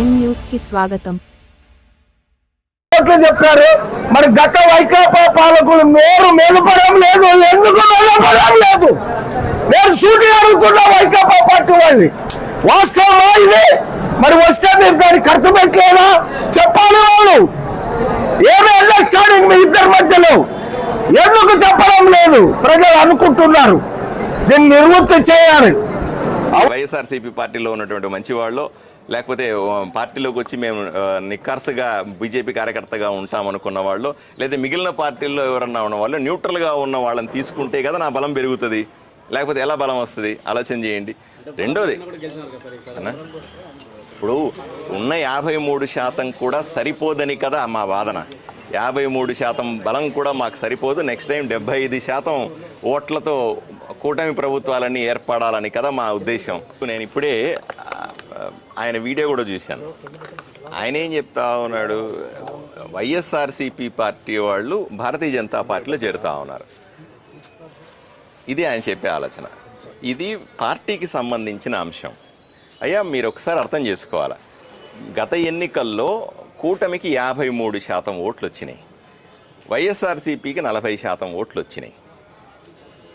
Nine న్యూస్కి స్వాగతం. చెప్పారు. మరి గత వైకాపా పాలకులు నోరు మెదపడం లేదు. ఎందుకు మెదపడం లేదు? నేను సూటిగా అడుగుతున్నా వైకాపా పార్టీ వాళ్ళని. వాస్తవమా ఇది? మరి వస్తే మీరు దాన్ని ఖర్చు పెట్టలేదా చెప్పాలి వాళ్ళు. ఏమి అండర్స్టాండింగ్ మీ ఇద్దరి మధ్యలో? ఎందుకు చెప్పడం లేదు? ప్రజలు అనుకుంటున్నారు. దీన్ని నివృత్తి చేయాలి. వైఎస్ఆర్సీపీ పార్టీలో ఉన్నటువంటి మంచి వాళ్ళు లేకపోతే పార్టీలోకి వచ్చి మేము నిక్కర్సుగా బీజేపీ కార్యకర్తగా ఉంటాం అనుకున్న వాళ్ళు లేదా మిగిలిన పార్టీల్లో ఎవరన్నా ఉన్న వాళ్ళు న్యూట్రల్గా ఉన్న వాళ్ళని తీసుకుంటే కదా నా బలం పెరుగుతుంది. లేకపోతే ఎలా బలం వస్తుంది? ఆలోచన చేయండి. రెండోది? ఇప్పుడు ఉన్న యాభై మూడు శాతం కూడా సరిపోదని కదా మా వాదన. యాభై మూడు శాతం బలం కూడా మాకు సరిపోదు. నెక్స్ట్ టైం డెబ్బై ఐదు శాతం ఓట్లతో కూటమి ప్రభుత్వాలన్నీ ఏర్పడాలని కదా మా ఉద్దేశం. నేను ఇప్పుడే ఆయన వీడియో కూడా చూశాను. ఆయన ఏం చెప్తా ఉన్నాడు? వైఎస్ఆర్సీపీ పార్టీ వాళ్ళు భారతీయ జనతా పార్టీలో చేరుతా ఉన్నారు. ఇది ఆయన చెప్పే ఆలోచన. ఇది పార్టీకి సంబంధించిన అంశం. అయ్యా మీరు ఒకసారి అర్థం చేసుకోవాలి? గత ఎన్నికల్లో కూటమికి యాభై మూడు శాతం ఓట్లు వచ్చినాయి. వైఎస్ఆర్సీపీకి నలభై శాతం ఓట్లు వచ్చినాయి.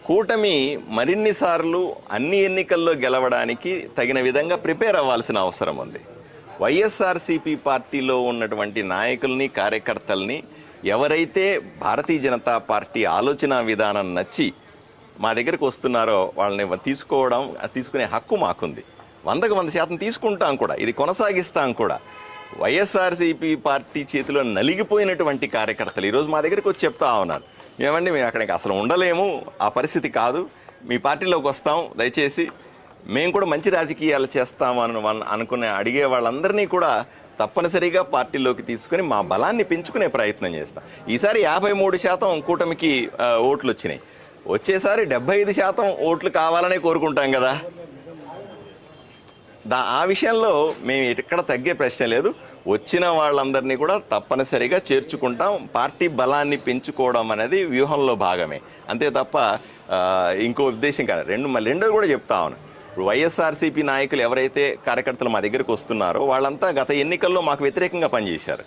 కూటమి మరిన్నిసార్లు అన్ని ఎన్నికల్లో గెలవడానికి తగిన విధంగా ప్రిపేర్ అవ్వాల్సిన అవసరం ఉంది. వైఎస్ఆర్సీపీ పార్టీలో ఉన్నటువంటి నాయకుల్ని కార్యకర్తల్ని ఎవరైతే భారతీయ జనతా పార్టీ ఆలోచన విధానం నచ్చి మా దగ్గరకు వస్తున్నారో వాళ్ళని తీసుకోవడం తీసుకునే హక్కు మాకుంది. వందకు వంద శాతం తీసుకుంటాం కూడా ఇది కొనసాగిస్తాం కూడా. వైఎస్ఆర్సీపీ పార్టీ చేతిలో నలిగిపోయినటువంటి కార్యకర్తలు ఈరోజు మా దగ్గరకు వచ్చి చెప్తా ఉన్నారు. ఏమండి మేము అక్కడికి అసలు ఉండలేము. ఆ పరిస్థితి కాదు. మీ పార్టీలోకి వస్తాం. దయచేసి మేము కూడా మంచి రాజకీయాలు చేస్తామని అనుకునే అడిగే వాళ్ళందరినీ కూడా తప్పనిసరిగా పార్టీలోకి తీసుకుని మా బలాన్ని పెంచుకునే ప్రయత్నం చేస్తాం. ఈసారి యాభై మూడు శాతం కూటమికి ఓట్లు వచ్చినాయి. వచ్చేసారి డెబ్బై ఐదు శాతం ఓట్లు కావాలనే కోరుకుంటాం కదా. దా ఆ విషయంలో మేము ఎక్కడ తగ్గే ప్రశ్న లేదు. వచ్చిన వాళ్ళందరినీ కూడా తప్పనిసరిగా చేర్చుకుంటాం. పార్టీ బలాన్ని పెంచుకోవడం అనేది వ్యూహంలో భాగమే. అంతే తప్ప ఇంకో ఉద్దేశం కాదు. రెండు మళ్ళీ రెండో కూడా చెప్తా ఉన్నాను ఇప్పుడు వైఎస్ఆర్సీపీ నాయకులు ఎవరైతే కార్యకర్తలు మా దగ్గరికి వస్తున్నారో వాళ్ళంతా గత ఎన్నికల్లో మాకు వ్యతిరేకంగా పనిచేశారు.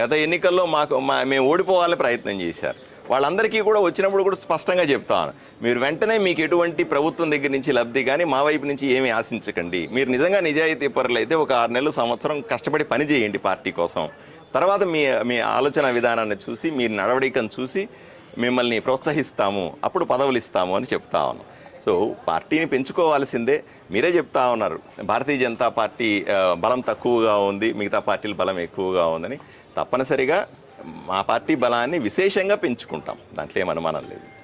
గత ఎన్నికల్లో మాకు మా మేము ఓడిపోవాలని ప్రయత్నం చేశారు. వాళ్ళందరికీ కూడా వచ్చినప్పుడు కూడా స్పష్టంగా చెప్తాను. మీరు వెంటనే మీకు ఎటువంటి ప్రభుత్వం దగ్గర నుంచి లబ్ధి కానీ మా వైపు నుంచి ఏమీ ఆశించకండి. మీరు నిజంగా నిజాయితీ పరులు అయితే ఒక ఆరు నెలలు సంవత్సరం కష్టపడి పని చేయండి పార్టీ కోసం. తర్వాత మీ మీ ఆలోచన విధానాన్ని చూసి మీ నడవడికను చూసి మిమ్మల్ని ప్రోత్సహిస్తాము. అప్పుడు పదవులు ఇస్తాము అని చెప్తా ఉన్నాం. సో పార్టీని పెంచుకోవాల్సిందే. మీరే చెప్తా ఉన్నారు. భారతీయ జనతా పార్టీ బలం తక్కువగా ఉంది. మిగతా పార్టీల బలం ఎక్కువగా ఉందని. తప్పనిసరిగా మా పార్టీ బలాన్ని విశేషంగా పెంచుకుంటాం. దాంట్లో ఏం అనుమానం లేదు.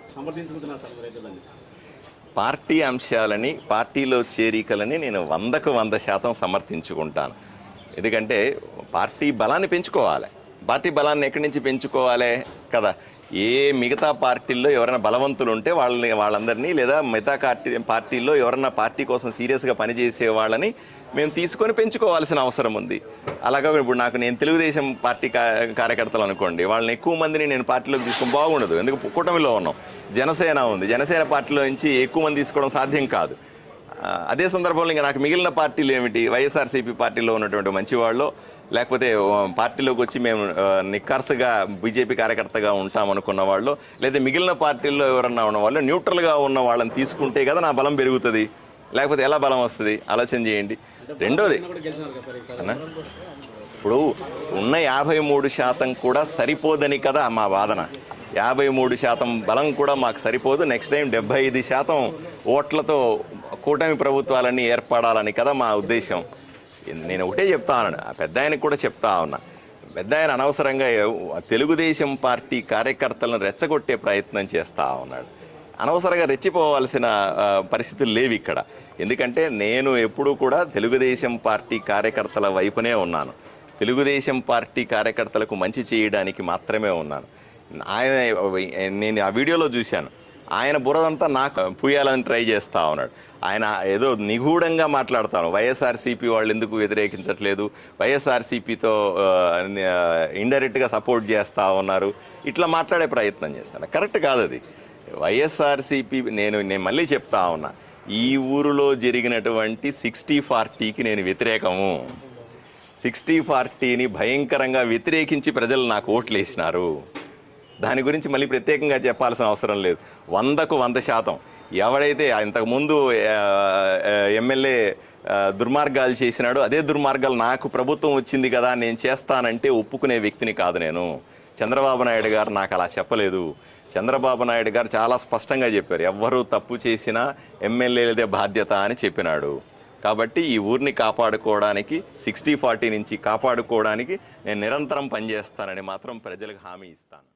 పార్టీ అంశాలని పార్టీలో చేరికలని నేను వందకు వంద శాతం సమర్థించుకుంటాను. ఎందుకంటే పార్టీ బలాన్ని పెంచుకోవాలి. పార్టీ బలాన్ని ఎక్కడి నుంచి పెంచుకోవాలి కదా? ఏ మిగతా పార్టీల్లో ఎవరైనా బలవంతులు ఉంటే వాళ్ళని వాళ్ళందరినీ లేదా మిగతా పార్టీ పార్టీల్లో ఎవరైనా పార్టీ కోసం సీరియస్గా పనిచేసే వాళ్ళని మేము తీసుకొని పెంచుకోవాల్సిన అవసరం ఉంది. అలాగే ఇప్పుడు నాకు నేను తెలుగుదేశం పార్టీ కా- కార్యకర్తలు అనుకోండి వాళ్ళని ఎక్కువ మందిని నేను పార్టీలోకి తీసుకొని బాగుండదు. ఎందుకు? కూటమిలో ఉన్నాం. జనసేన ఉంది. జనసేన పార్టీలో నుంచి ఎక్కువ మంది తీసుకోవడం సాధ్యం కాదు. అదే సందర్భంలో ఇంకా నాకు మిగిలిన పార్టీలు ఏమిటి? వైఎస్ఆర్సీపీ పార్టీలో ఉన్నటువంటి మంచి వాళ్ళు లేకపోతే పార్టీలోకి వచ్చి మేము నిక్కర్సుగా బీజేపీ కార్యకర్తగా ఉంటాం అనుకున్న వాళ్ళు లేదా మిగిలిన పార్టీల్లో ఎవరన్నా ఉన్న వాళ్ళు న్యూట్రల్గా ఉన్న వాళ్ళని తీసుకుంటే కదా నా బలం పెరుగుతుంది. లేకపోతే ఎలా బలం వస్తుంది? ఆలోచన చేయండి. రెండోది? ఇప్పుడు ఉన్న యాభై మూడు శాతం కూడా సరిపోదని కదా మా వాదన. యాభై మూడు శాతం బలం కూడా మాకు సరిపోదు. నెక్స్ట్ టైం డెబ్బై ఐదు శాతం ఓట్లతో కూటమి ప్రభుత్వాలన్నీ ఏర్పడాలని కదా మా ఉద్దేశం. నేను ఒకటే చెప్తా ఉన్నాను. ఆ పెద్ద ఆయనకు కూడా చెప్తా ఉన్నా. పెద్ద ఆయన అనవసరంగా తెలుగుదేశం పార్టీ కార్యకర్తలను రెచ్చగొట్టే ప్రయత్నం చేస్తా ఉన్నాడు. అనవసరంగా రెచ్చిపోవాల్సిన పరిస్థితులు లేవు ఇక్కడ. ఎందుకంటే నేను ఎప్పుడూ కూడా తెలుగుదేశం పార్టీ కార్యకర్తల వైపునే ఉన్నాను. తెలుగుదేశం పార్టీ కార్యకర్తలకు మంచి చేయడానికి మాత్రమే ఉన్నాను. ఆయన నేను ఆ వీడియోలో చూశాను. ఆయన బురదంతా నాకు పూయాలని ట్రై చేస్తా ఉన్నాడు. ఆయన ఏదో నిగూఢంగా మాట్లాడతాను. వైఎస్ఆర్సీపీ వాళ్ళు ఎందుకు వ్యతిరేకించట్లేదు? వైఎస్ఆర్సీపీతో ఇండైరెక్ట్గా సపోర్ట్ చేస్తూ ఉన్నారు. ఇట్లా మాట్లాడే ప్రయత్నం చేస్తాను. కరెక్ట్ కాదు అది. వైఎస్ఆర్సీపీ నేను నేను మళ్ళీ చెప్తా ఉన్నా ఈ ఊరిలో జరిగినటువంటి సిక్స్టీ ఫార్టీకి నేను వ్యతిరేకము. సిక్స్టీ ఫార్టీని భయంకరంగా వ్యతిరేకించి ప్రజలు నాకు ఓట్లు వేసినారు దాని గురించి మళ్ళీ ప్రత్యేకంగా చెప్పాల్సిన అవసరం లేదు. వందకు వంద శాతం. ఎవడైతే ఇంతకుముందు ఎమ్మెల్యే దుర్మార్గాలు చేసినాడు అదే దుర్మార్గాలు నాకు ప్రభుత్వం వచ్చింది కదా నేను చేస్తానంటే ఒప్పుకునే వ్యక్తిని కాదు నేను. చంద్రబాబు నాయుడు గారు నాకు అలా చెప్పలేదు. చంద్రబాబు నాయుడు గారు చాలా స్పష్టంగా చెప్పారు. ఎవ్వరూ తప్పు చేసినా ఎమ్మెల్యేలదే బాధ్యత అని చెప్పినాడు. కాబట్టి ఈ ఊరిని కాపాడుకోవడానికి సిక్స్టీ ఫార్టీ నుంచి కాపాడుకోవడానికి నేను నిరంతరం పనిచేస్తానని మాత్రం ప్రజలకు హామీ ఇస్తాను.